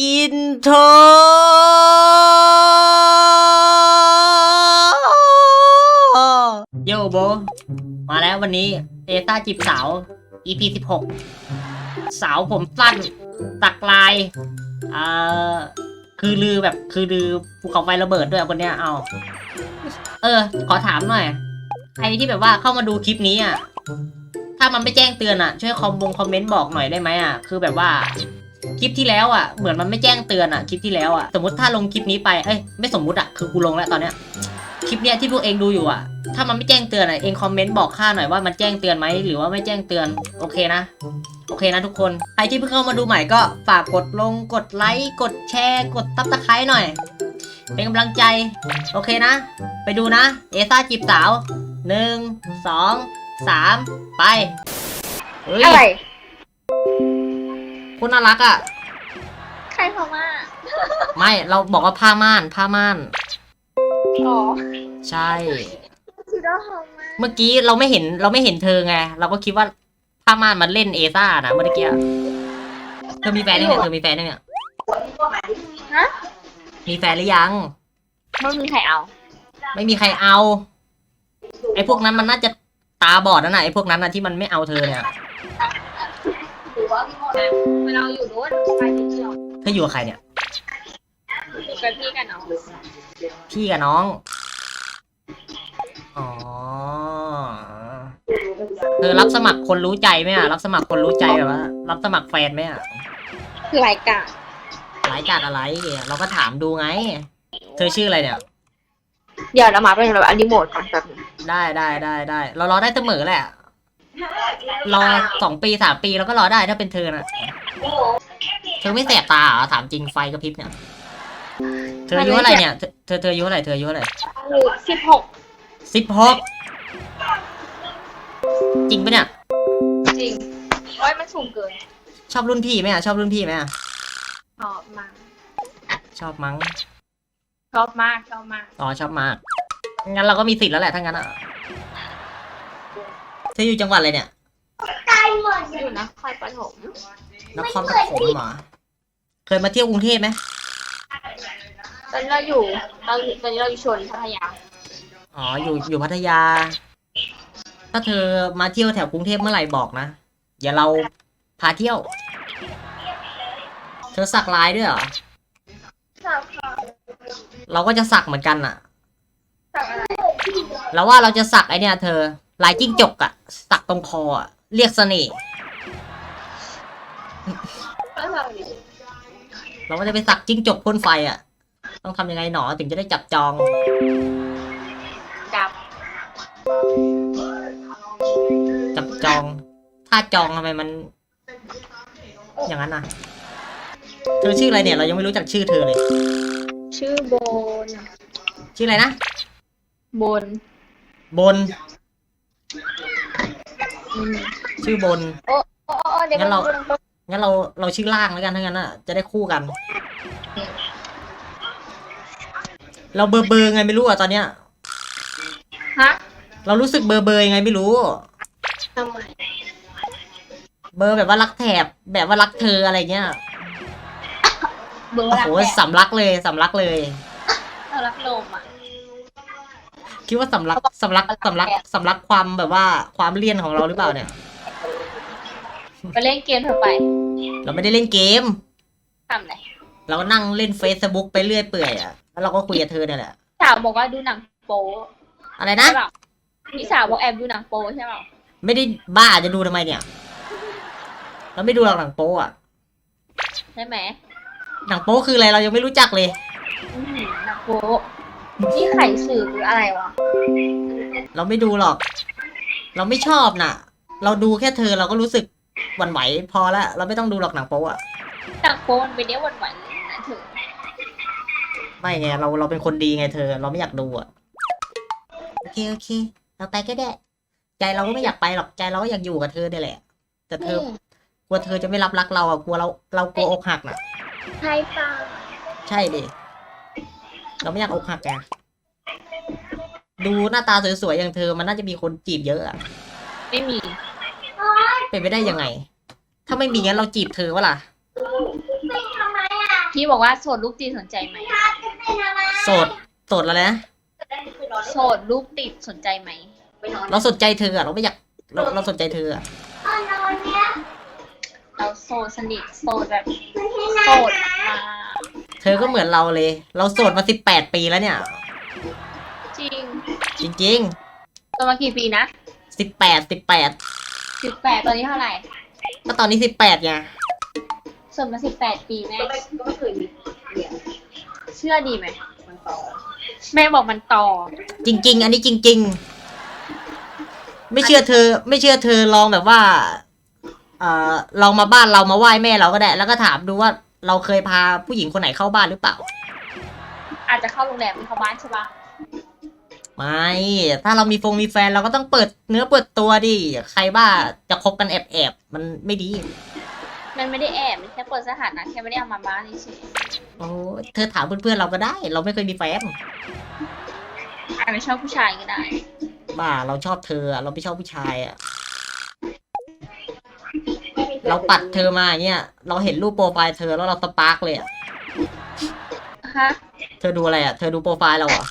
อินโทรโยโบ มาแล้ววันนี้เอต้าจีบสาว EP สิบหกสาวผมสั้นสักลายเอ่อคือลือแบบคือลือภูเขาไฟระเบิดด้วยคนเนี้ยเอา เออ ขอถามหน่อย ใครที่แบบว่าเข้ามาดูคลิปนี้อะ ถ้ามันไม่แจ้งเตือนอะ ช่วยคอมบงคอมเมนต์บอกหน่อยได้ไหมอะ คือแบบว่า คลิปที่แล้วอะเหมือนมันไม่แจ้งเตือนอะคลิปที่แล้วอะสมมติถ้าลงคลิปนี้ไปเอ้ยไม่สมมุติอะคือกูลงแล้วตอนเนี้ยคลิปเนี้ยที่พวกเองดูอยู่อะ ถ้ามันไม่แจ้งเตือนอะเองคอมเมนต์บอกข้าหน่อยว่ามันแจ้งเตือนไหมหรือว่าไม่แจ้งเตือนโอเคนะ โอเคนะทุกคนใครที่เพิ่งเข้ามาดูใหม่ก็ฝากกดลงกดไลค์กดแชร์กดตับตะไคร้หน่อย เป็นกำลังใจ โอเคนะ ไปดูนะ เอซ่าจีบสาวหนึ่งสองสามไปเฮ้ยอะไร คุณน่ารักอะ ใครพม่าไม่เราบอกว่าผ้าม่านผ้าม่าน อ๋อใช่ คิดว่าพม่าเมื่อกี้เราไม่เห็นเราไม่เห็นเธอไง เราก็คิดว่าผ้าม่านมันเล่นเอซ่านะเมื่อกี้เธอมีแฟนยังเนี่ยเธอมีแฟนยังเนี่ยฮะมีแฟนหรือยัง ไม่มีใครเอา ไม่มีใครเอา ไอ้พวกนั้นมันน่าจะตาบอดนะน่ะไอ้พวกนั้นน่ะที่มันไม่เอาเธอเนี่ยหรือว่าพี่โม นะเวลาอยู่นู้นไปที่เที่ยวเธออยู่กับใครเนี่ย อยู่กับพี่กันเนาะพี่กับน้อง อ๋อ เธอรับสมัครคนรู้ใจไหมอะ รับสมัครคนรู้ใจแบบว่า รับสมัครแฟนไหมอะคือรายการหลายจัดอะไร เราก็ถามดูไง เธอชื่ออะไรเนี่ย เดี๋ยวเรามาเป็นแบบอันดิโมดก่อนแบบนึงได้ได้ได้ได้ เรารอได้เสมอแหละ รอสองปีสามปีเราก็รอได้ถ้าเป็นเธอน่ะเธอไม่แสบตาเหรอถามจริงไฟกระพริบเนี่ย เธออายุเท่าไหร่เนี่ย เธอเธอเธออายุเท่าไหร่เธออายุเท่าไหร่อยู่สิบหกสิบหกจริงปะเนี่ย จริงโอ้ยมันสูงเกิน ชอบรุ่นพี่ไหมอะชอบรุ่นพี่ไหมอะชอบมากชอบมั้งชอบมากชอบมากอ๋อชอบมากงั้นเราก็มีสิทธิ์แล้วแหละถ้างั้นอะ เธออยู่จังหวัดอะไรเนี่ยอยู่นะคอยปฐมนครปฐมเหรอเคยมาเที่ยวกรุงเทพไหมตอนนี้เราอยู่เราตอนนี้เราอยู่ชนพัทยาอ๋อ อยู่อยู่พัทยา ถ้าเธอมาเที่ยวแถวกรุงเทพเมื่อไหร่บอกนะเดี๋ยวเราพาเที่ยว เธอสักลายด้วยเหรอ สักค่ะเราก็จะสักเหมือนกันอะสักอะไรเราว่าเราจะสักไอเนี่ยเธอ ลายจิ้งจกอะสักตรงคออะเรียกเสน่ห์ก็สักดิเราก็จะไปสักจิ้งจกพ่นไฟอะต้องทำยังไงหนอถึงจะได้จับจอง จับ จับจอง ถ้าจองทำไมมัน อย่างนั้นน่ะเธอชื่ออะไรเนี่ย เรายังไม่รู้จักชื่อเธอเลย ชื่อโบน ชื่ออะไรนะโบน บนอืม ชื่อบน โอ้โอ้โอ้เดี๋ยวงั้นเรามันงั้นเราเราชื่อล่างแล้วกันทั้างนั้นอะจะได้คู่กัน เราเบอร์เบอร์ไงไม่รู้อะตอนเนี้ย ฮะเรารู้สึกเบอร์เบอร์ยังไงไม่รู้ ทำไมเบอร์แบบว่ารักแถบแบบว่ารักเธออะไรเงี้ยเบอร์โอ้รักโหแหละสำลักเลยสำลักเลยเรารักลมอะ คิดว่าสำลักสำลักสำลักสำลักความแบบว่าความเลี่ยนของเราหรือเปล่าเนี่ย ไปเล่นเกมเธอไปเราไม่ได้เล่นเกม ทำอะไรเราก็นั่งเล่นเฟซบุ๊กไปเรื่อยเปื่อยอะแล้วเราก็คุยกับเธอเนี่ยแหละสาวบอกว่าดูหนังโป๊อะไรนะ ใช่เปล่าพี่สาวบอกแอบดูหนังโป๊ใช่เปล่าไม่ได้บ้าจะดูทำไมเนี่ย เราไม่ดูหรอกหนังโป๊อะใช่ไหมหนังโป๊คืออะไรเรายังไม่รู้จักเลย อื้อหือหนังโป๊ นี่ไข่สื่อหรืออะไรวะ เราไม่ดูหรอก เราไม่ชอบน่ะ เราดูแค่เธอเราก็รู้สึกหวั่นไหวพอละเราไม่ต้องดูหรอกหนังโป๊อะหนังโป๊มันเป็นเนี้ยหวานๆนะเธอไม่ไงเราเราเป็นคนดีไงเธอ เราไม่อยากดูอะโอเคโอเคเราไปก็ได้ ใจเราก็ไม่อยากไปหรอกใจเราก็อยากอยู่กับเธอเนี่ยแหละ แต่เธอมกลัวเธอจะไม่รับรักเราอะกลัวเราเรากลัวอกหักน่ะ ใช่เปล่าใช่ดิ เราไม่อยากอกหักไงดูหน้าตาสวยๆอย่างเธอมันน่าจะมีคนจีบเยอะอะไม่มี เป็นไปได้ยังไง ถ้าไม่มีงั้นเราจีบเธอวะล่ะทำไมอะ พี่บอกว่าโสดลูกติดสนใจไหม โสด โสดแล้วนะ โสดลูกติดสนใจไหม เราสนใจเธออะเราไม่อยาก เราเราสนใจเธออะเราโสดสนิทโสดแบบโสดมา เธอก็เหมือนเราเลย เราโสดมาสิบแปดปีแล้วเนี่ย จริงจริงโสดมากี่ปีนะๆสิบแปดสิบแปดสิบแปดตอนนี้เท่าไหร่ก็ตอนนี้สิบแปดไงโสดมาสิบแปดปีแม่ก็ไม่ก็ไม่เคยมีเนี่ยเชื่อดีไหมมันต่อแม่บอกมันต่อ จริง ๆ อันนี้จริง ๆ ไม่เชื่อเธอ ไม่เชื่อเธอลองแบบว่า เอ่อลองมาบ้านเรามาไหว้แม่เราก็ได้ แล้วก็ถามดูว่า เราเคยพาผู้หญิงคนไหนเข้าบ้านหรือเปล่า อาจจะเข้าโรงแรมไม่เข้าบ้านใช่ปะไม่ ถ้าเรามีฟงมีแฟนเราก็ต้องเปิดเนื้อเปิดตัวดิ ใครบ้าจะคบกันแอบแอบๆมันไม่ดี มันไม่ได้แอบมันแค่เปิดสถานะแค่ไม่ได้เอามาบ้านเฉยโอ้ยเธอถามเพื่อนๆเราก็ได้ เราไม่เคยมีแฟน ๆอาจจะชอบผู้ชายก็ได้ บ้าเราชอบเธออะเราไม่ชอบผู้ชายอะ เราปัดเธอมาอย่างเงี้ย เราเห็นรูปโปรไฟล์เธอแล้วเราสปาร์กเลยอะฮะเธอดูอะไรอะเธอดูโปรไฟล์เราเหรอ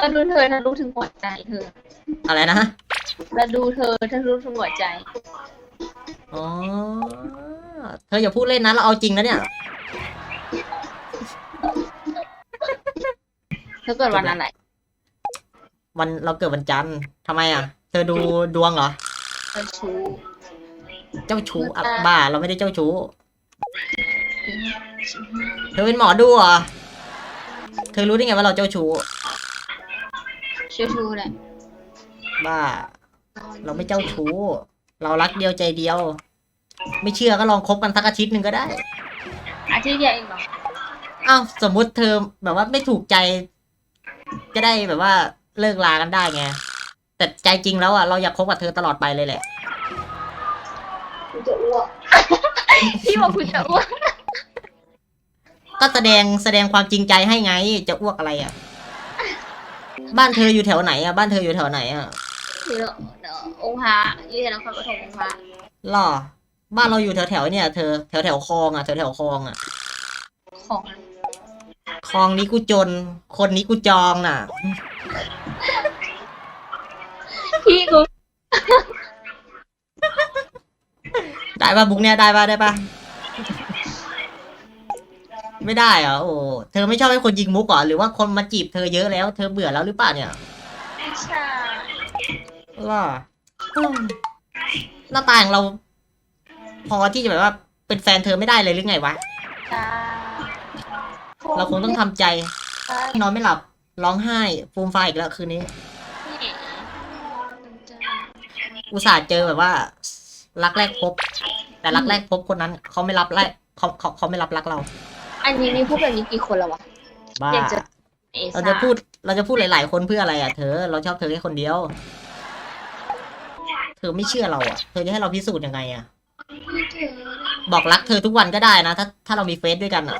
เราดูเธอเธอรู้ถึงหัวใจเธออะไรนะเราดูเธอเธอรู้ถึงหัวใจ อ๋อ เธออย่าพูดเล่นนะเราเอาจริงนะเนี่ย เธอเกิดวันอะไร วันเราเกิดวันจันทร์ทำไมอะเธอดูดวงเหรอ เธอชู้เจ้าชู้อะบ้าเราไม่ได้เจ้าชู้เธอเป็นหมอดูเหรอเธอรู้ได้ไงว่าเราเจ้าชู้ชู้ชู้แหละบ้า เราไม่เจ้าชู้ เรารักเดียวใจเดียว ไม่เชื่อก็ลองคบกันสักอาทิตย์หนึ่งก็ได้ อาทิตย์เดียวเองเหรออ้าวสมมุติเธอแบบว่าไม่ถูกใจ จะได้แบบว่าเลิกลากันได้ไง แต่ใจจริงแล้วอะเราอยากคบกับเธอตลอดไปเลยแหละ กูจะอ้วกพี่บอกคุณจะอ้วนก็แสดงแสดงความจริงใจให้ไง จะอ้วกอะไรอะ บ้านเธออยู่แถวไหนอะบ้านเธออยู่แถวไหนอะคือเดี๋ยวองค์พระอยู่ที่นครปฐมองค์พระหรอบ้านเราอยู่แถวแถวๆเนี่ยเธอแถวแถวๆคลองอะแถวแถวๆคลองอะของคลองนี้กูจน คนนี้กูจองน่ะ พี่กูได้ปะบุ๊กเนี่ยได้ปะได้ปะไม่ได้เหรอโอ้เธอไม่ชอบให้คนยิงมุกเหรอหรือว่าคนมาจีบเธอเยอะแล้วเธอเบื่อแล้วหรือเปล่าเนี่ยไม่ใช่ล่ะอืมหน้าตาของเรา พอที่จะแบบว่า เป็นแฟนเธอไม่ได้เลยหรือไงวะจ้าเราคงต้องทำใจ นอนไม่หลับร้องไห้ฟูมไฟายอีกแล้วคืนนี้ อุตส่าห์เจอแบบว่า รักแรกพบ แต่รักแรกพบคนนั้นเขาไม่รับแรกเขาเขาเขาไม่รับรักเรา อันนี้มีพูดแบบนี้กี่คนแล้ววะ บ้า อยากจะ เอเราซ่าจะพูดเราจะพูดหลาย ๆ คนเพื่ออะไรอะเธอ เราชอบเธอแค่คนเดียว เธอไม่เชื่อเราอะ เธอจะให้เราพิสูจน์ยังไงอะ บอกรักเธอทุกวันก็ได้นะ ถ้าถ้าเรามีเฟซด้วยกันอะ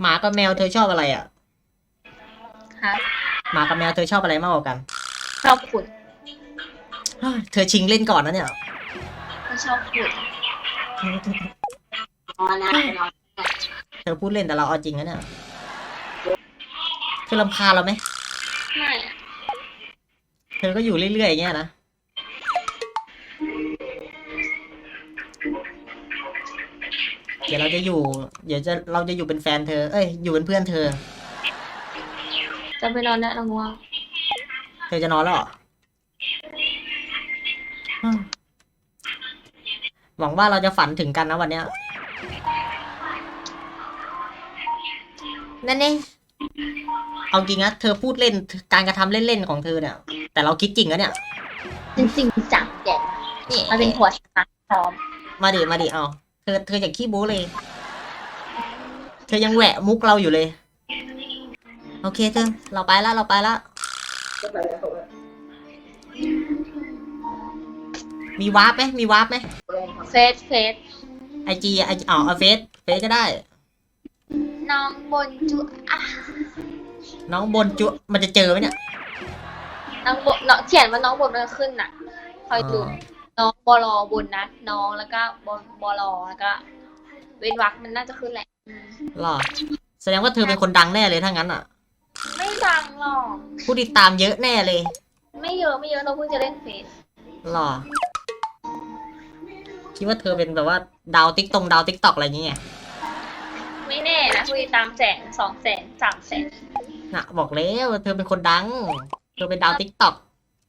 หมากับแมวเธอชอบอะไรอะ ฮะหมากับแมวเธอชอบอะไรมากกว่ากัน ชอบขุด เฮ้ยเธอชิงเล่นก่อนนะเนี่ยไม่ชอบขุดนอนนะนอนเธอพูดเล่นแต่เราเอาจริงนะเนี่ยเธอรำคาญเราไหมไม่อะเธอก็อยู่เรื่อยๆอย่างเงี้ยนะเดี๋ยวเราจะอยู่ เดี๋ยวจะเราจะอยู่เป็นแฟนเธอ เอ้ย อยู่เป็นเพื่อนเธอ จะไปนอนแล้วนะง่วงเธอจะนอนแล้วเหรออืม หวังว่าเราจะฝันถึงกันนะวันเนี้ยนั่นนี่เอาจริงนะเธอพูดเล่นการกระทำเล่นๆของเธอเนี่ย แต่เราคิดจริงนะเนี่ยจริงๆจังแกนี่มันเป็นหัวสมาร์ทพร้อมมาดิมาดิเอาเธอเธออย่างขี้โม้เลย เธอยังแหวะมุกเราอยู่เลย โอเคเธอเราไปละเราไปละ มมีวาร์ปไหมมีวาร์ปไหมเฟสเฟสไอจีไออ๋อเอาเฟซเฟซก็ได้ น้องบนจุอะน้องบนจุ มันจะเจอไหมเนี่ยน้องบนน้องเขียนว่าน้องบนมันขึ้นน่ะ คอยดูอ๋อน้องบลอบนนะ น้องแล้วก็บบบลแล้วก็ เว้นวรรคมันน่าจะขึ้นแหละอืมหรอ แสดงว่าเธอเป็นคนดังแน่เลยถ้างั้นอะ ไม่ดังหรอก ผู้ติดตามเยอะแน่เลยไม่เยอะไม่เยอะเราเพิ่งจะเล่นเฟซหรอ คิดว่าเธอเป็นแบบว่าดาวติ๊กตงดาวติ๊กตอกอะไรอย่างเงี้ยไม่แน่นะผู้ติดตามแสนสองแสนสามแสนน่ะบอกแล้วว่าเธอเป็นคนดัง เธอเป็นดาวติ๊กตอก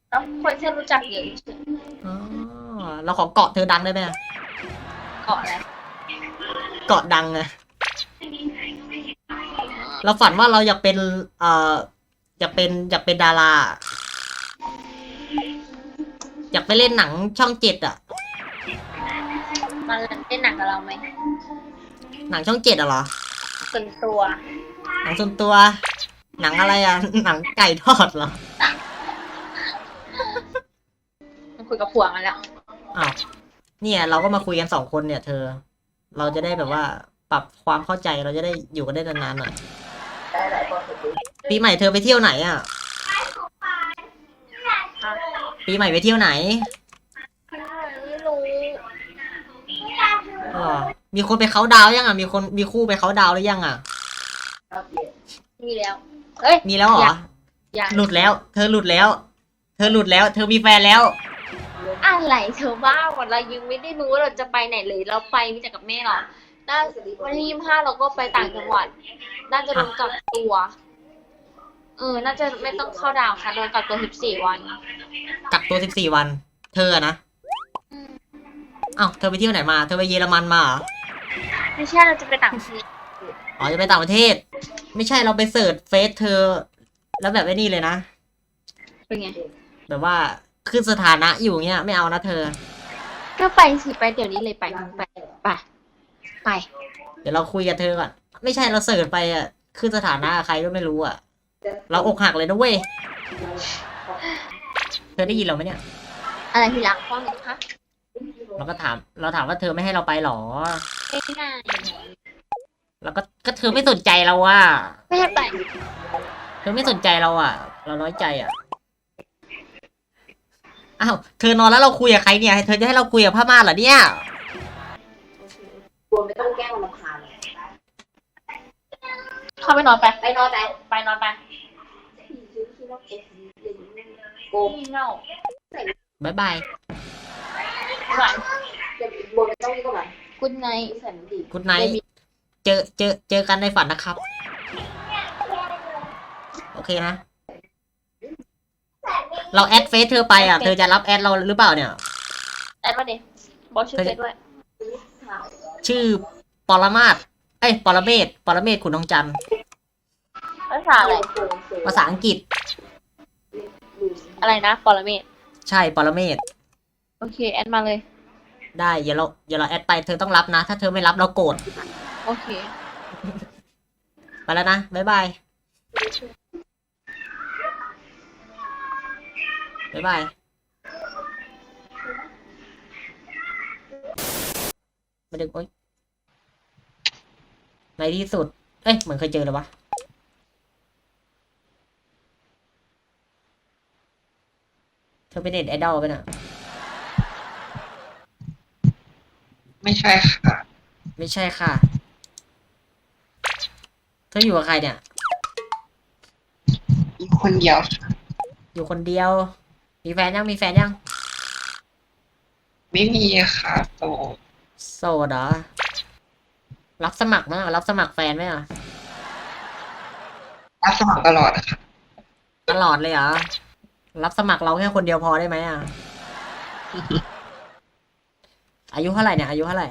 แล้วคนที่รู้จักเยอะที่สุดอ๋อเราขอเกาะเธอดังได้ไหมเกาะอะไรเกาะดังไงเราฝันว่าเราอยากเป็น เอ่อ อยากเป็น อยากเป็นดารา อยากไปเล่นหนังช่องเจ็ดอะ มันเล่นหนังกับเราไหมหนังช่องเจ็ดอะเหรอส่วนตัวหนังส่วนตัว หนังอะไรอะหนังไก่ทอดเหรอมันคุยกับผัวมาแล้วอ้าวเนี่ย เราก็มาคุยกันสองคนเนี่ย เธอ เราจะได้แบบว่าปรับความเข้าใจเราจะได้อยู่กันได้นานๆหน่อยได้หลายคนสุดปีใหม่เธอไปเที่ยวไหนอะค่ะปีใหม่ไปเที่ยวไหน ไม่รู้ อ๋อมีคนไปเขาน์ดาวน์ยังอะ มีคนมีคู่ไปเขาน์ดาวน์หรือยังอะครับเย็นมีแล้วเอ้ยมีแล้วเหรอ ยังอย่างหลุดแล้ว เธอหลุดแล้ว เธอหลุดแล้ว เธอมีแฟนแล้ว อะไรเธอบ้าวันเรายังไม่ได้รู้ว่าเราจะไปไหนเลยเราไปมีแต่กับแม่หรอน่าวันที่ยี่ห้าเราก็ไปต่างจังหวัด น่าจะโดนกักตัว เออ น่าจะไม่ต้องเข้าดาวค่ะโดนกักตัวสิบสี่วัน กักตัวสิบสี่วัน เธออะนะอืม อ้าวเธอไปเที่ยวไหนมา เธอไปเยอรมันมาเหรอไม่ใช่เราจะไปต่างประเทศอ๋อจะไปต่างประเทศ ไม่ใช่เราไปเสิร์ชเฟซเธอ แล้วแบบไอ้นี่เลยนะ เป็นไง แบบว่าขึ้นสถานะอยู่เงี้ยไม่เอานะเธอ ก็ไปสิไปเดี๋ยวนี้เลยไปไปไปไป เดี๋ยวเราคุยกับเธอก่อน ไม่ใช่เราเสิร์ชไปอะขึ้นสถานะกับใครก็ไม่รู้อะ เราอกหักเลยนะเว้ย เธอได้ยินเราไหมเนี่ย อะไรที่รักพ่อหนูคะ เราก็ถาม เราถามว่าเธอไม่ให้เราไปหรอ ไม่น่าแล้วก็ก็เธอไม่สนใจเราอะ ไม่ให้ไปเธอไม่สนใจเราอะ เราน้อยใจอะ อ้าว เธอนอนแล้วเราคุยกับใครเนี่ย เธอจะให้เราคุยกับพม่าเหรอเนี่ยกลัวไม่ต้องแกล้งมันรำคาญเข้าไปนอนไป ไปนอนแต่ไปนอนไปซื้อที่นอกเอฟโกงงี่เง่าบ๊ายบาย หวานจะบนไม่ต้องนี่ก็มากุนไนใส่มันดีคุณไนท์เจอเจอเจอกันในฝันนะครับ โอเคนะ เราแอดเฟซเธอไปอะ เธอจะรับแอดเราหรือเปล่าเนี่ย แอดมาดิบอกชื่อเฟซด้วย ชื่อปรมาศเอ้ยปรเมศปรเมศขุนทองจันทร์ภาษาอะไร ภาษาอังกฤษ อะไรนะปรเมศใช่ปรเมศ โอเค แอดมาเลย ได้อย่าเราอย่าเราแอดไปเธอต้องรับนะ ถ้าเธอไม่รับเราโกรธโอเค ไปแล้วนะบ๊ายบายบ๊ายบายมาดึงโอ๊ยในที่สุด เอ้ยเหมือนเคยเจอเลยวะเธอเป็นเน็ตไอดอลไปะน่ะ ไม่ใช่ค่ะ ไม่ใช่ค่ะ เธออยู่กับใครเนี่ย อยู่คนเดียวค่ะอยู่คนเดียว มีแฟนยัง มีแฟนยัง ไม่มีค่ะโตโสดเหรอ รับสมัครไหมอะรับสมัครแฟนไหมอะ รับสมัครตลอดค่ะตลอดเลยเหรอ รับสมัครเราแค่คนเดียวพอได้ไหมอะ อายุเท่าไหร่เนี่ยอายุเท่าไหร่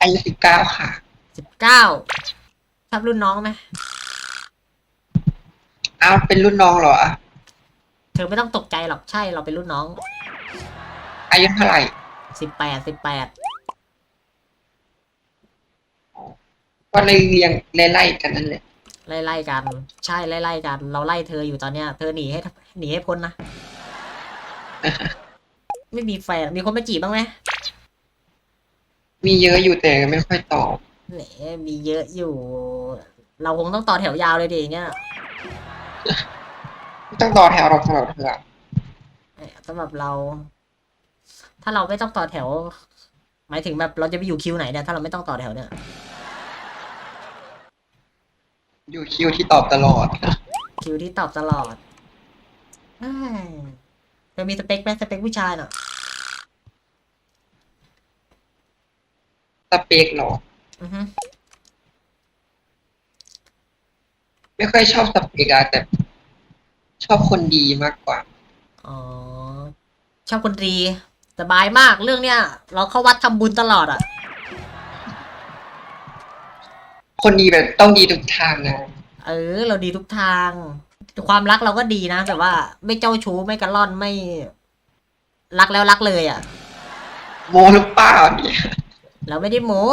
อายุสิบเก้าค่ะสิบเก้าชอบรุ่นน้องไหมเอาเป็นรุ่นน้องเหรอ เธอไม่ต้องตกใจหรอกใช่เราเป็นรุ่นน้อง อายุเท่าไหร่สิบแปดสิบแปดก็เลยเรียงไล่ๆกันนั่นแหละไล่ๆกัน ใช่ไล่ๆกัน เราไล่เธออยู่ตอนเนี้ย เธอหนีให้หนีให้พ้นนะ ไม่มีแฟน มีคนมาจีบบ้างไหม มีเยอะอยู่แต่ไม่ค่อยตอบแหนมีเยอะอยู่ เราคงต้องต่อแถวยาวเลยดิอย่างเงี้ยไม่ต้องต่อแถวหรอกสำหรับเธอแหมสำหรับเรา ถ้าเราไม่ต้องต่อแถว หมายถึงแบบเราจะไปอยู่คิวไหนเนี่ยถ้าเราไม่ต้องต่อแถวเนี่ย อยู่คิวที่ตอบตลอด คิวที่ตอบตลอดเอ้ยเธอมีสเปคไหมสเปคผู้ชายเนาะ เปกเหรอ อือฮึไม่ค่อยชอบสเปกอะแต่ ชอบคนดีมากกว่า อ๋อ ชอบคนดีสบายมากเรื่องเนี้ย เราเข้าวัดทำบุญตลอดอะคนดีแบบต้องดีทุกทางนะ เออ เราดีทุกทาง ความรักเราก็ดีนะ แต่ว่าไม่เจ้าชู้ไม่กระล่อนไม่ รักแล้วรักเลยอะโมหรือเปล่าเนี่ย เราไม่ได้โม้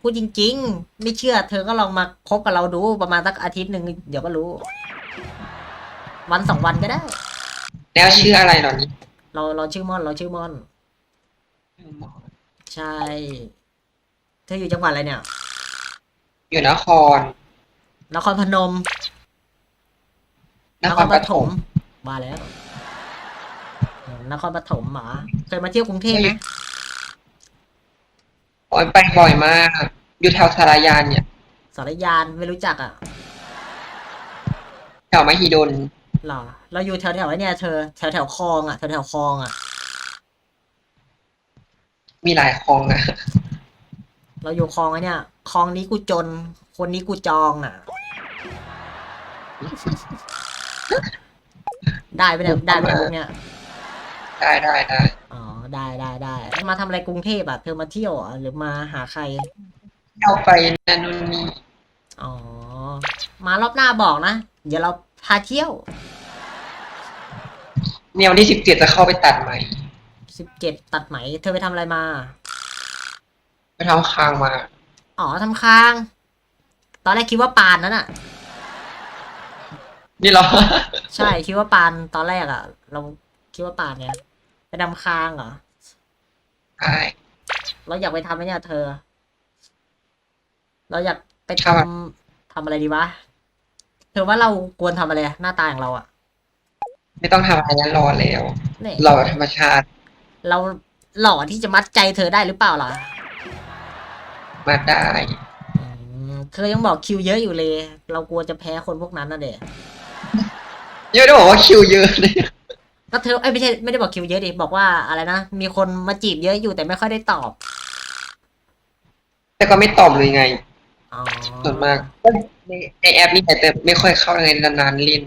พูดจริง ๆ ไม่เชื่อ เธอก็ลองมาคบกับเราดูประมาณสักอาทิตย์หนึ่งเดี๋ยวก็รู้ วันสองวันก็ได้ แล้วชื่ออะไรเหรอนี่เราเราชื่อม่อนเราชื่อม่อน ใช่ เธออยู่จังหวัดอะไรเนี่ย อยู่นคร นครพนม นครปฐมมาแล้วเออนครปฐมหมาเคยมาเที่ยวกรุงเทพไหม โอ้ยไปบ่อยมาก อยู่แถวสารยานเนี่ย สารยานไม่รู้จักอะแถวมหิดลหรอ เราอยู่แถวแถวๆไอ้เนี่ยเธอแถวแถวๆคลองอะแถวแถวๆคลองอะ มีหลายคลองนะเราอยู่คลองไอ้เนี่ยคลองนี้กูจน คนนี้กูจองอะ ได้ไปเนี่ยได้ไปเนี่ยพวกเนี่ยได้ได้ได้อ๋อได้ได้ได้ มาทำอะไรกรุงเทพอะ เธอมาเที่ยวเหรอะหรือมาหาใคร เอาไปนั่นนู่นนี่อ๋อ มารอบหน้าบอกนะ เดี๋ยวเราพาเที่ยวเนี่ยวันที่สิบเจ็ดจะเข้าไปตัดใหม่ สิบเจ็ดตัดไหม เธอไปทำอะไรมา ไปทำคางมา อ๋อทำคาง ตอนแรกคิดว่าปานนั่นอะ นี่เหรอ ใช่คิดว่าปานตอนแรกอะ เราคิดว่าปานเนี่ยไปทำคางเหรอ ใช่เราอยากไปทำไหมเนี่ยเธอ เราอยากไปทครับำทำอะไรดีวะ เธอว่าเราควรทำอะไรหน้าตาอย่างเราอะไม่ต้องทำอะไรนั้นรอแล้ว เนี่ยรอแบบธรรมชาติเราหล่อที่จะมัดใจเธอได้หรือเปล่าล่ะมาได้ อืมเธอยังบอกคิวเยอะอยู่เลย เรากลัวจะแพ้คนพวกนั้นนะเด็เยอะได้บอกว่าคิวเยอะเลย ก็เธอเอ้ยไม่ใช่ไม่ได้บอกคิวเยอะดิบอกว่าอะไรนะมีคนมาจีบเยอะอยู่แต่ไม่ค่อยได้ตอบแต่ก็ไม่ตอบเลยไง อ๋อส่วนมากในในแอปนี่แต่ไม่ค่อยเข้าในนานๆเล่น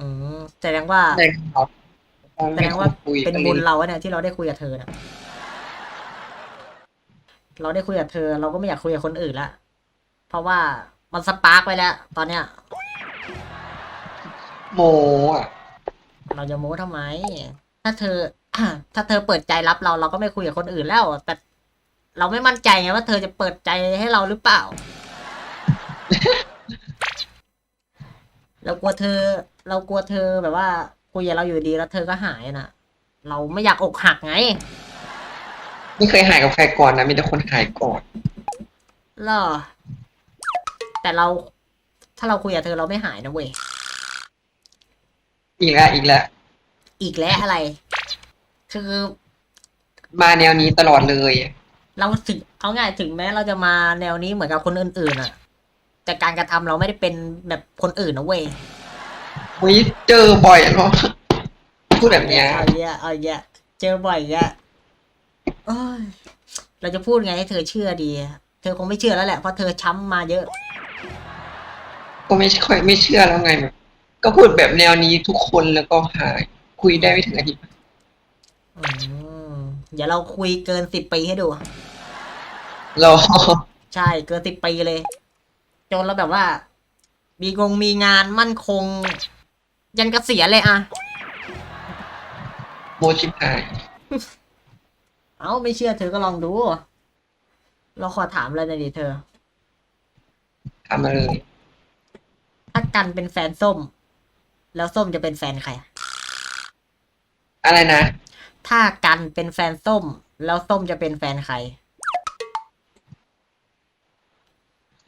อืมแสดงว่าในเขาแสไม่ดงค่อว่ายคุยเป็นกันบุญเลยเราอะเนี่ยที่เราได้คุยกับเธอนะเราได้คุยกับเธอ เราก็ไม่อยากคุยกับคนอื่นละเพราะว่ามันสปาร์กไว้แล้ว ตอนเนี้ย โมอะ เราจะโม้ทำไม ถ้าเธอถ้าเธอเปิดใจรับเราเราก็ไม่คุยกับคนอื่นแล้ว แต่เราไม่มั่นใจไงว่าเธอจะเปิดใจให้เราหรือเปล่า เรากลัวเธอ เรากลัวเธอแบบว่าคุยกับเราอยู่ดีแล้วเธอก็หายน่ะ เราไม่อยากอกหักไง ไม่เคยหายกับใครก่อนนะมีแต่คนหายก่อนเหรอแต่เรา ถ้าเราคุยกับเธอเราไม่หายนะเว้ย อีกแล้วอีกแล้วอีกแล้วอะไร คือมาแนวนี้ตลอดเลย เราถึงเอาง่ายถึงแม้เราจะมาแนวนี้เหมือนกับคนอื่นๆอะแต่การกระทำเราไม่ได้เป็นแบบคนอื่นนะเว้ยวิเจอบ่อยเนาะพูดแบบเนี้ยเอาเยอะเอาเยอะเจอบ่อยเยอะโอ้ยเราจะพูดไงให้เธอเชื่อดี เธอคงไม่เชื่อแล้วแหละเพราะเธอช้ำมาเยอะก็ไม่ค่อยไม่เชื่อแล้วไงแบบ ก็พูดแบบแนวนี้ทุกคนแล้วก็หายคุยได้ไม่ถึงอาทิตย์อืมเดี๋ยวเราคุยเกินสิบปีให้ดู รอใช่เกินสิบปีเลย จนเราแบบว่า มีงงมีงานมั่นคง ยันเกษียณเลยอะโมชิบหาย เอ้าไม่เชื่อเธอก็ลองดู เราขอถามเลยหน่อยดิเธอ ทำมาเลย ถ้ากันเป็นแฟนส้ม แล้วส้มจะเป็นแฟนใคร อะไรนะ ถ้ากันเป็นแฟนส้ม แล้วส้มจะเป็นแฟนใคร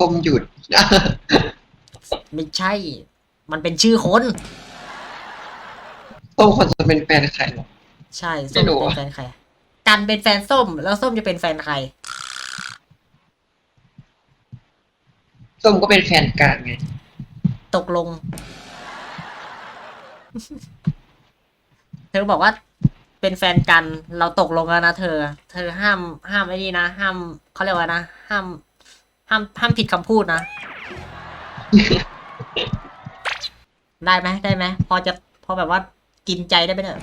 ต้มหยุด ไม่ใช่ มันเป็นชื่อคนต้มคนจะเป็นแฟนใครหรอ ใช่ส้มไม่รู้จะเป็นอะแฟนใคร กันเป็นแฟนส้ม แล้วส้มจะเป็นแฟนใคร ส้มก็เป็นแฟนกันไง ตกลง เธอบอกว่าเป็นแฟนกัน เราตกลงแล้วนะเธอ เธอห้ามห้ามไอ้นี่นะ ห้ามเขาเรียกว่านะ ห้าม ห้ามห้ามผิดคำพูดนะ ได้ไหมได้ไหมพอจะพอแบบว่ากินใจได้ไหมเนี่ย